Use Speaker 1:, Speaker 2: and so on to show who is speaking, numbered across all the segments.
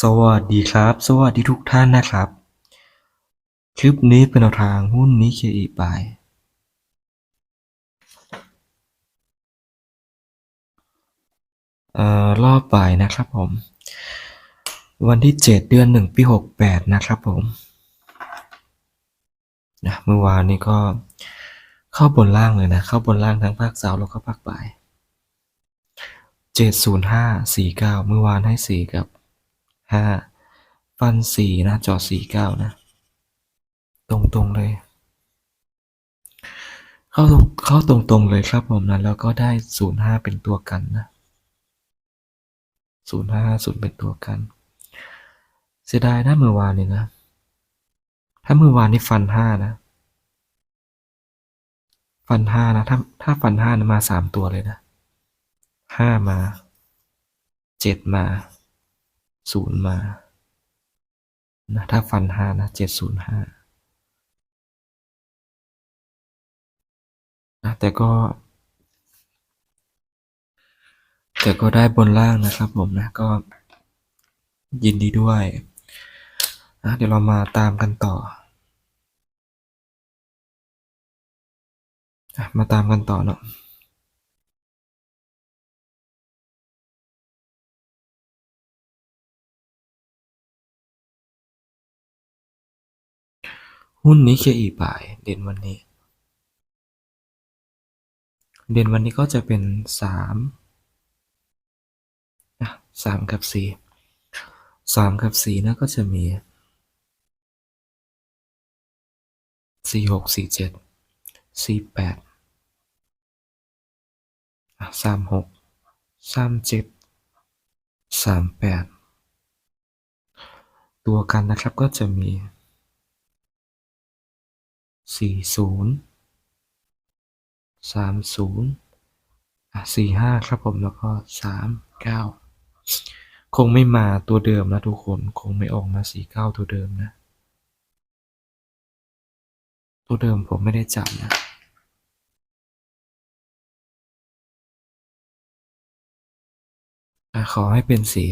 Speaker 1: สวัสดีครับ สวัสดีทุกท่านนะครับ คลิปนี้เป็นแนวทางหุ้นนิเคอีบายเอ่อรอบบ่ายนะครับผม วันที่ 7 เดือน 1 ปี 68 นะครับผมนะเมื่อวานนี้ก็เข้าบนล่างเลยนะ เข้าบนล่างทั้งภาคเสาร์แล้วก็ภาคบ่าย 705 49 เมื่อวานให้ 4 กับ 5ฟัน4นะจอ49นะ ตรงๆเลย เข้าตรงเข้าตรงๆเลยครับผมนะแล้วก็ได้05เป็นตัวกันนะ0550เป็นตัวกัน เสียดายนะเมื่อวานนี่นะ ถ้าเมื่อวานนี่ฟัน5นะ ฟัน5นะ ถ้าถ้าฟัน5นะมา3ตัวเลยนะ5มา7มา 0มานะถ้าฟัน5นะ705นะแต่ก็ แต่ก็ได้บนล่างนะครับผมนะก็ยินดีด้วยนะเดี๋ยวเรามาตามกันต่อ มาตามกันต่อเนาะ หุ้นนี้เคอีบ่ายเด่นวันนี้ เด่นวันนี้ก็จะเป็นสามอะสามกับสี่สามกับสี่นะก็จะมีสี่หกสี่เจ็ดสี่แปดสามหกสามเจ็ดสามแปดตัวกันนะครับก็จะมี สี่ศูนย์สามศูนย์สี่ห้าครับผมแล้วก็สามเก้าคงไม่มาตัวเดิมนะทุกคน คงไม่ออกมาสี่เก้าตัวเดิมนะ ตัวเดิมผมไม่ได้จับนะขอให้เป็นสี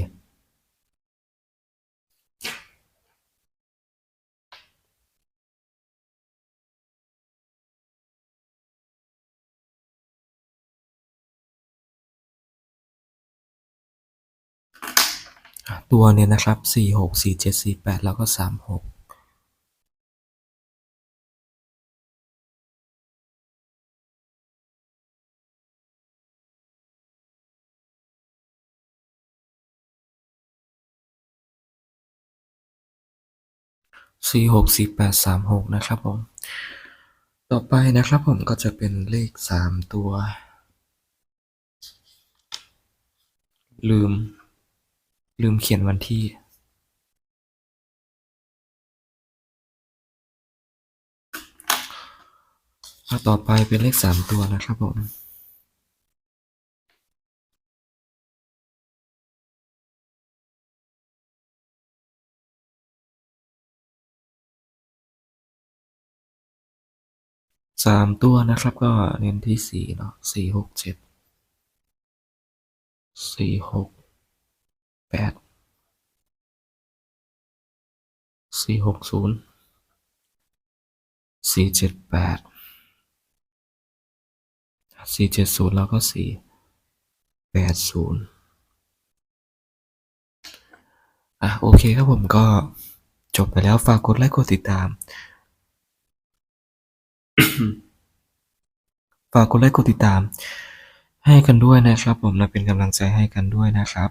Speaker 1: ตัวเนี่ยนะครับ สี่หก สี่เจ็ด สี่แปด แล้วก็สามหกสี่หกสี่แปดสามหกนะครับผม ต่อไปนะครับผมก็จะเป็นเลขสามตัว ลืม ลืมเขียนวันที่อะต่อไปเป็นเลขสามตัวนะครับผมสามตัวนะครับก็เน้นที่สี่เนาะสี่หกเจ็ดสี่หก แปดสี่หกศูนย์สี่เจ็ดแปดสี่เจ็ดศูนย์แล้วก็สี่แปดศูนย์อะโอเคครับผมก็จบไปแล้วฝากกดไลค์กดติดตาม ฝากกดไลค์กดติดตาม ให้กันด้วยนะครับ ผมนะเป็นกำลังใจให้กันด้วยนะครับ